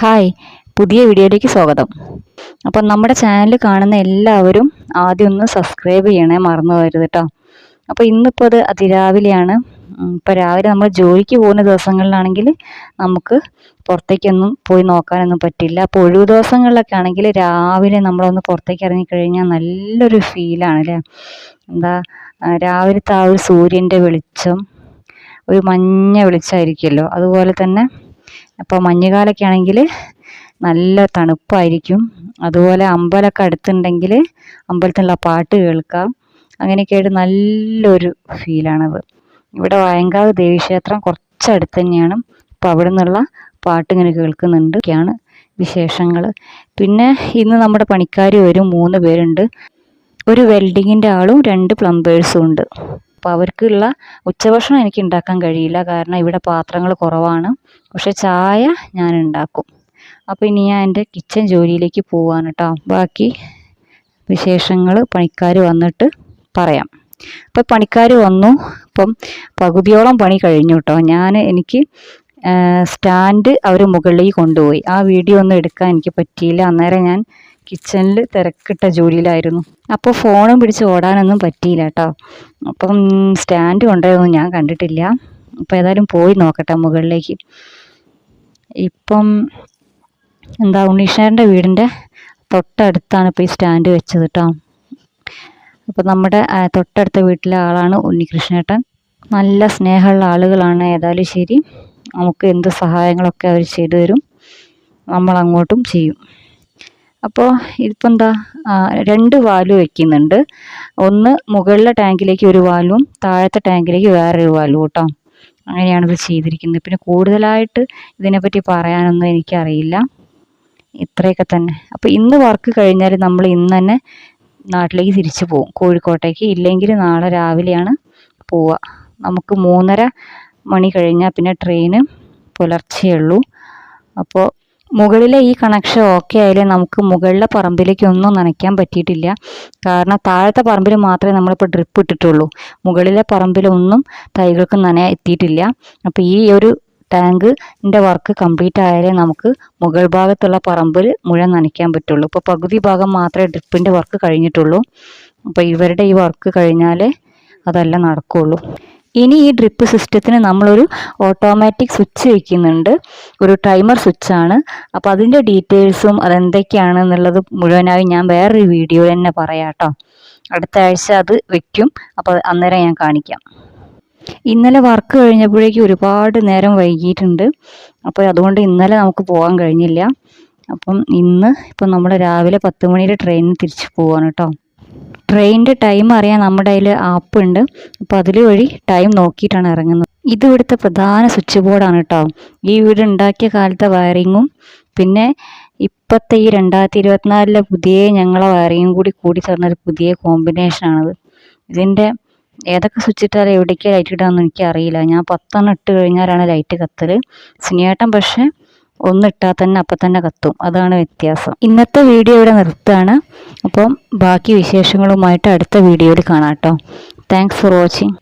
Hi പുതിയ വീഡിയോയിലേക്ക് സ്വാഗതം. അപ്പം നമ്മുടെ ചാനൽ കാണുന്ന എല്ലാവരും ആദ്യം ഒന്ന് സബ്സ്ക്രൈബ് ചെയ്യണേ മറന്നു പോകരുത് കേട്ടോ അപ്പോൾ ഇന്നിപ്പോൾ അത് അതിരാവിലെയാണ്. ഇപ്പോൾ രാവിലെ നമ്മൾ ജോലിക്ക് പോകുന്ന ദിവസങ്ങളിലാണെങ്കിൽ നമുക്ക് പുറത്തേക്കൊന്നും പോയി നോക്കാനൊന്നും പറ്റില്ല. അപ്പോൾ ഒഴിവ് ദിവസങ്ങളിലൊക്കെ ആണെങ്കിൽ രാവിലെ നമ്മളൊന്ന് പുറത്തേക്ക് ഇറങ്ങിക്കഴിഞ്ഞാൽ നല്ലൊരു ഫീലാണ് അല്ലേ എന്താ രാവിലത്തെ ആ ഒരു സൂര്യന്റെ വെളിച്ചം ഒരു മഞ്ഞ വെളിച്ചമായിരിക്കുമല്ലോ. അതുപോലെ തന്നെ അപ്പോൾ മഞ്ഞുകാലമൊക്കെ ആണെങ്കിൽ നല്ല തണുപ്പായിരിക്കും. അതുപോലെ അമ്പലമൊക്കെ അടുത്തുണ്ടെങ്കിൽ അമ്പലത്തിലുള്ള പാട്ട് കേൾക്കാം. അങ്ങനെയൊക്കെ ആയിട്ട് നല്ലൊരു ഫീലാണത്. ഇവിടെ വയങ്കാവ് ദേവീക്ഷേത്രം കുറച്ചടുത്ത് തന്നെയാണ്. അപ്പോൾ അവിടെ നിന്നുള്ള പാട്ട് ഇങ്ങനെ കേൾക്കുന്നുണ്ട്. ഒക്കെയാണ് വിശേഷങ്ങൾ. പിന്നെ ഇന്ന് നമ്മുടെ പണിക്കാർ വരും മൂന്ന് പേരുണ്ട്. ഒരു വെൽഡിങ്ങിന്റെ ആളും രണ്ട് പ്ലംബേഴ്സും ഉണ്ട്. അപ്പോൾ അവർക്കുള്ള ഉച്ചഭക്ഷണം എനിക്ക് ഉണ്ടാക്കാൻ കഴിയില്ല. കാരണം ഇവിടെ പാത്രങ്ങൾ കുറവാണ്. പക്ഷെ ചായ ഞാൻ ഉണ്ടാക്കും. അപ്പോൾ ഇനി ഞാൻ എന്റെ കിച്ചൺ ജോലിയിലേക്ക് പോവാണ് കേട്ടോ ബാക്കി വിശേഷങ്ങൾ പണിക്കാർ വന്നിട്ട് പറയാം. അപ്പോൾ പണിക്കാർ വന്നു. അപ്പം പകുതിയോളം പണി കഴിഞ്ഞു കേട്ടോ ഞാൻ എനിക്ക് സ്റ്റാൻഡ് അവർ മുകളിലേക്ക് കൊണ്ടുപോയി. ആ വീഡിയോ ഒന്നും എടുക്കാൻ എനിക്ക് പറ്റിയില്ല. അന്നേരം ഞാൻ കിച്ചണിൽ തിരക്കിട്ട ജോലിയിലായിരുന്നു. അപ്പോൾ ഫോണും പിടിച്ച് ഓടാനൊന്നും പറ്റിയില്ല കേട്ടോ അപ്പം സ്റ്റാൻഡ് കൊണ്ടുപോയൊന്നും ഞാൻ കണ്ടിട്ടില്ല. അപ്പോൾ ഏതായാലും പോയി നോക്കട്ടെ മുകളിലേക്ക്. ഇപ്പം എന്താ ഉണ്ണീഷേന്റെ വീടിന്റെ തൊട്ടടുത്താണ് ഇപ്പോൾ ഈ സ്റ്റാൻഡ് വെച്ചത് കേട്ടോ അപ്പോൾ നമ്മുടെ തൊട്ടടുത്ത വീട്ടിലെ ആളാണ് ഉണ്ണികൃഷ്ണേട്ടൻ. നല്ല സ്നേഹമുള്ള ആളുകളാണ്. ഏതായാലും ശരി. നമുക്ക് എന്ത് സഹായങ്ങളൊക്കെ അവർ ചെയ്തു തരും. നമ്മളങ്ങോട്ടും ചെയ്യും. അപ്പോൾ ഇതിപ്പോൾ എന്താ രണ്ട് വാൽവ് വെക്കുന്നുണ്ട്. ഒന്ന് മുകളിലെ ടാങ്കിലേക്ക് ഒരു വാലും താഴത്തെ ടാങ്കിലേക്ക് വേറൊരു വാൽവും കേട്ടോ അങ്ങനെയാണ് ഇത് ചെയ്തിരിക്കുന്നത്. പിന്നെ കൂടുതലായിട്ട് ഇതിനെപ്പറ്റി പറയാനൊന്നും എനിക്കറിയില്ല. ഇത്രയൊക്കെ തന്നെ. അപ്പോൾ ഇന്ന് വർക്ക് കഴിഞ്ഞാൽ നമ്മൾ ഇന്ന് തന്നെ നാട്ടിലേക്ക് തിരിച്ചു പോകും കോഴിക്കോട്ടേക്ക്. ഇല്ലെങ്കിൽ നാളെ രാവിലെയാണ് പോവുക. നമുക്ക് മൂന്നര മണി കഴിഞ്ഞാൽ പിന്നെ ട്രെയിന് പുലർച്ചെയുള്ളൂ. അപ്പോൾ മുകളിലെ ഈ കണക്ഷൻ ഓക്കെ ആയാലേ നമുക്ക് മുകളിലെ പറമ്പിലേക്ക് ഒന്നും നനയ്ക്കാൻ പറ്റിയിട്ടില്ല. കാരണം താഴത്തെ പറമ്പിൽ മാത്രമേ നമ്മളിപ്പോൾ ഡ്രിപ്പ് ഇട്ടിട്ടുള്ളൂ. മുകളിലെ പറമ്പിലൊന്നും തൈകൾക്ക് നന എത്തിയിട്ടില്ല. അപ്പോൾ ഈ ഒരു ടാങ്കിന്റെ വർക്ക് കംപ്ലീറ്റ് ആയാലേ നമുക്ക് മുകൾ ഭാഗത്തുള്ള പറമ്പിൽ മുഴുവൻ നനയ്ക്കാൻ പറ്റുള്ളൂ. ഇപ്പോൾ പകുതി ഭാഗം മാത്രമേ ഡ്രിപ്പിന്റെ വർക്ക് കഴിഞ്ഞിട്ടുള്ളൂ. അപ്പോൾ ഇവരുടെ ഈ വർക്ക് കഴിഞ്ഞാലേ അതെല്ലാം നടക്കുകയുള്ളൂ ഇനി ഈ ഡ്രിപ്പ് സിസ്റ്റത്തിന് നമ്മളൊരു ഓട്ടോമാറ്റിക് സ്വിച്ച് വയ്ക്കുന്നുണ്ട് ഒരു ടൈമർ സ്വിച്ച് ആണ്. അപ്പോൾ അതിന്റെ ഡീറ്റെയിൽസും അതെന്തൊക്കെയാണെന്നുള്ളത് മുഴുവനായി ഞാൻ വേറൊരു വീഡിയോ തന്നെ പറയാം കേട്ടോ അടുത്ത ആഴ്ച അത് വയ്ക്കും അപ്പോൾ അന്നേരം ഞാൻ കാണിക്കാം. ഇന്നലെ വർക്ക് കഴിഞ്ഞപ്പോഴേക്കും ഒരുപാട് നേരം വൈകിയിട്ടുണ്ട്. അപ്പോൾ അതുകൊണ്ട് ഇന്നലെ നമുക്ക് പോകാൻ കഴിഞ്ഞില്ല. അപ്പം ഇന്ന് ഇപ്പം നമ്മൾ രാവിലെ പത്ത് മണിയുടെ ട്രെയിനിന് തിരിച്ച് പോവാണ് കേട്ടോ ട്രെയിനിന്റെ ടൈം അറിയാൻ നമ്മുടെ കയ്യിൽ ആപ്പ് ഉണ്ട്. അപ്പോൾ അതിൽ വഴി ടൈം നോക്കിയിട്ടാണ് ഇറങ്ങുന്നത്. ഇത് ഇവിടുത്തെ പ്രധാന സ്വിച്ച് ബോർഡാണ് കേട്ടോ ഈ വീട് ഉണ്ടാക്കിയ കാലത്തെ വയറിങ്ങും പിന്നെ ഇപ്പോഴത്തെ ഈ രണ്ടായിരത്തി ഇരുപത്തിനാലിലെ പുതിയ ഞങ്ങളെ വയറിങ്ങും കൂടി കൂടി ചേർന്നൊരു പുതിയ കോമ്പിനേഷനാണിത് ഇതിന്റെ ഏതൊക്കെ സ്വിച്ച് ഇട്ടാൽ എവിടേക്ക് ലൈറ്റ് ഇടാമെന്ന് എനിക്കറിയില്ല. ഞാൻ പത്തെണ്ണം ഇട്ട് കഴിഞ്ഞാലാണ് ലൈറ്റ് കത്തൽ സിനിയേട്ടൻ പക്ഷേ ഒന്നിട്ടാൽ തന്നെ അപ്പം തന്നെ കത്തും. അതാണ് വ്യത്യാസം. ഇന്നത്തെ വീഡിയോ ഇവിടെ നിർത്തുകയാണ്. അപ്പം ബാക്കി വിശേഷങ്ങളുമായിട്ട് അടുത്ത വീഡിയോയിൽ കാണാം കേട്ടോ താങ്ക്സ് ഫോർ വാച്ചിങ്